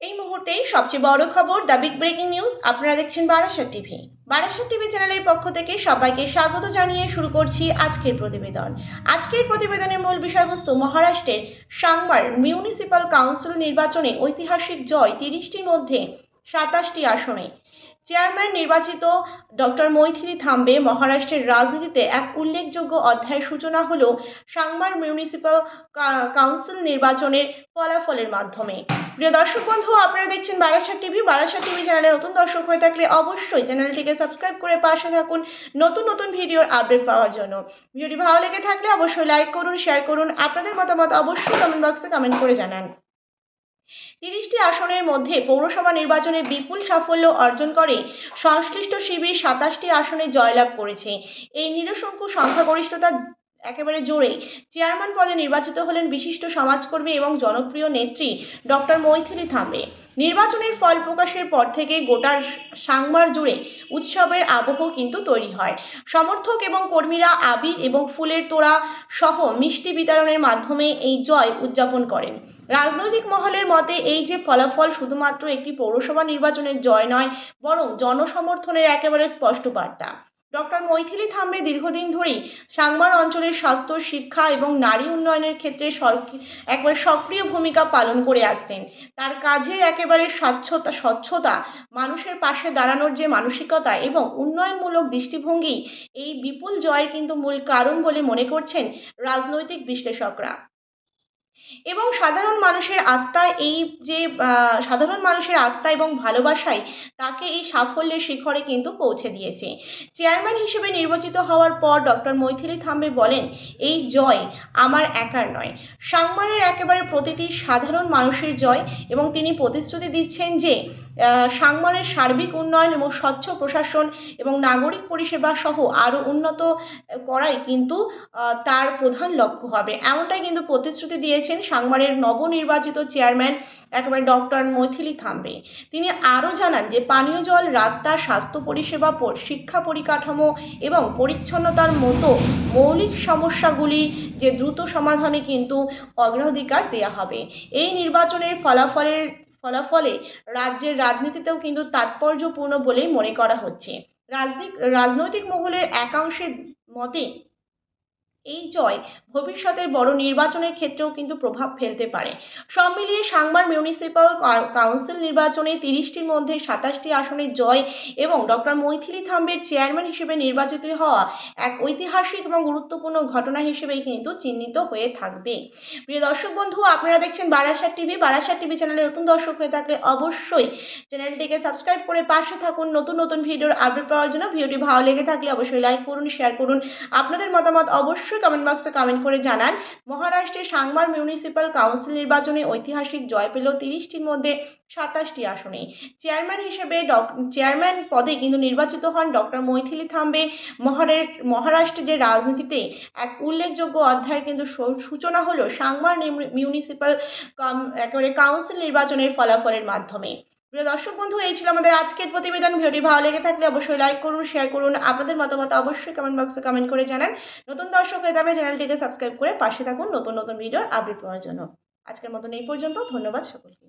এই মুহূর্তেই সবচেয়ে বড় খবর দ্য বিগ ব্রেকিং নিউজ। আপনারা দেখছেন বারাসাত টিভি। বারাসাত টিভি চ্যানেলের পক্ষ থেকে সবাইকে স্বাগত জানিয়ে শুরু করছি আজকের প্রতিবেদন। আজকের প্রতিবেদনের মূল বিষয়বস্তু মহারাষ্ট্রের সাংবার মিউনিসিপ্যাল কাউন্সিল নির্বাচনে ঐতিহাসিক জয় তিরিশটির মধ্যে সাতাশটি আসনে। চেয়ারম্যান নির্বাচিত ডক্টর মৈথিলি থাম্বে মহারাষ্ট্রের রাজনীতিতে এক উল্লেখযোগ্য অধ্যায়ের সূচনা হলো সাংবার মিউনিসিপ্যাল কাউন্সিল নির্বাচনের ফলাফলের মাধ্যমে। প্রিয় দর্শক বন্ধু, আপনারা দেখছেন বারাসাত টিভি। বারাসাত টিভি চ্যানেলে নতুন দর্শক হয়ে থাকলে অবশ্যই চ্যানেলটিকে সাবস্ক্রাইব করে পাশে থাকুন নতুন নতুন ভিডিওর আপডেট পাওয়ার জন্য। ভিডিওটি ভালো লেগে থাকলে অবশ্যই লাইক করুন, শেয়ার করুন, আপনাদের মতামত অবশ্যই কমেন্ট বক্সে কমেন্ট করে জানান। তিরিশটি আসনের মধ্যে পৌরসভা নির্বাচনে বিপুল সাফল্য অর্জন করে সংশ্লিষ্ট শিবির সাতাশটি আসনে জয়লাভ করেছে। এই নিরসংখ্য সংখ্যাগরিষ্ঠতা একেবারে জোরেই চেয়ারম্যান পদে নির্বাচিত হলেন বিশিষ্ট সমাজকর্মী এবং জনপ্রিয় নেত্রী ডক্টর মৈথিলি থাম্বে নির্বাচনের ফল প্রকাশের পর থেকে গোটা সাংমার জুড়ে উৎসবের আবহ কিন্তু তৈরি হয়। সমর্থক এবং কর্মীরা আবির এবং ফুলের তোড়া সহ মিষ্টি বিতরণের মাধ্যমে এই জয় উদযাপন করেন। রাজনৈতিক মহলের মতে এই যে ফলাফল শুধুমাত্র একটি পৌরসভা নির্বাচনের জয় নয়, বরং জনসমর্থনের একেবারে স্পষ্ট বার্তা। ডক্টর মৈথিলি থাম্বে দীর্ঘদিন ধরেই সাংমার অঞ্চলের স্বাস্থ্য, শিক্ষা এবং নারী উন্নয়নের ক্ষেত্রে একবারে সক্রিয় ভূমিকা পালন করে আসছেন। তার কাজের একেবারে স্বচ্ছতা স্বচ্ছতা মানুষের পাশে দাঁড়ানোর যে মানসিকতা এবং উন্নয়নমূলক দৃষ্টিভঙ্গি, এই বিপুল জয়ের কিন্তু মূল কারণ বলে মনে করছেন রাজনৈতিক বিশ্লেষকরা। এবং সাধারণ মানুষের আস্থা এই যে সাধারণ মানুষের আস্থা এবং ভালোবাসায় তাকে এই সাফল্যের শিখরে কিন্তু পৌঁছে দিয়েছে। চেয়ারম্যান হিসেবে নির্বাচিত হওয়ার পর ডক্টর মৈথিলি থাম্বে বলেন এই জয় আমার একার নয়। সাংমারের একেবারে প্রতিটি সাধারণ মানুষের জয় এবং তিনি প্রতিশ্রুতি দিচ্ছেন যে আহ, সাংমারের সার্বিক উন্নয়ন এবং স্বচ্ছ প্রশাসন এবং নাগরিক পরিষেবা সহ আরও উন্নত করাই কিন্তু তার প্রধান লক্ষ্য হবে। এমনটাই কিন্তু প্রতিশ্রুতি দিয়েছেন সাংমারের নবনির্বাচিত চেয়ারম্যান একেবারে ডক্টর মৈথিলি থাম্বে। তিনি আরও জানান যে, পানীয় জল, রাস্তা, স্বাস্থ্য পরিষেবা শিক্ষা পরিকাঠামো এবং পরিচ্ছন্নতার মতো মৌলিক সমস্যাগুলি যে দ্রুত সমাধানে কিন্তু অগ্রাধিকার দেওয়া হবে। এই নির্বাচনের ফলাফলের ফলাফলে রাজ্যের রাজনীতিতেও কিন্তু তাৎপর্যপূর্ণ বলেই মনে করা হচ্ছে। রাজনীতি রাজনৈতিক মহলের একাংশের মতে এই জয় ভবিষ্যতের বড় নির্বাচনের ক্ষেত্রেও কিন্তু প্রভাব ফেলতে পারে। সব মিলিয়ে সাংবার মিউনিসিপ্যাল কাউন্সিল নির্বাচনে তিরিশটির মধ্যে সাতাশটি আসনের জয় এবং ডক্টর মৈথিলি থাম্বের চেয়ারম্যান হিসেবে নির্বাচিত হওয়া এক ঐতিহাসিক এবং গুরুত্বপূর্ণ ঘটনা হিসেবেই কিন্তু চিহ্নিত হয়ে থাকবে। প্রিয় দর্শক বন্ধু, আপনারা দেখছেন বারাসাত টিভি। বারাসাত টিভি চ্যানেলে নতুন দর্শক হয়ে থাকলে অবশ্যই চ্যানেলটিকে সাবস্ক্রাইব করে পাশে থাকুন। নতুন নতুন ভিডিওর আপডেট পাওয়ার জন্য ভিডিওটি ভালো লেগে থাকলে অবশ্যই লাইক করুন, শেয়ার করুন। আপনাদের মতামত অবশ্যই কমেন্ট বক্সে কমেন্ট করে জানান। মহারাষ্ট্রের সাংবার মিউনিসিপ্যাল কাউন্সিল নির্বাচনে ঐতিহাসিক জয় পেল তিরিশটির মধ্যে সাতাশটি আসনে। চেয়ারম্যান হিসেবে চেয়ারম্যান পদে কিন্তু নির্বাচিত হন ডক্টর মৈথিলি থাম্বে। মহারাষ্ট্রের যে রাজনীতিতে এক উল্লেখযোগ্য অধ্যায়ের কিন্তু সূচনা হলো সাংবার মিউনিসিপ্যাল একেবারে কাউন্সিল নির্বাচনের ফলাফলের মাধ্যমে। প্রিয় দর্শক বন্ধু, এই ছিল আমাদের আজকের প্রতিবেদন। ভিডিওটি ভালো লেগে থাকলে অবশ্যই লাইক করুন শেয়ার করুন, আপনাদের মতামত অবশ্যই কমেন্ট বক্সে কমেন্ট করে জানান। নতুন দর্শক হয়ে থাকলে চ্যানেলটিকে সাবস্ক্রাইব করে পাশে থাকুন নতুন নতুন ভিডিওর আপডেট পাওয়ার জন্য। আজকের মতন এই পর্যন্ত, ধন্যবাদ সকলকে।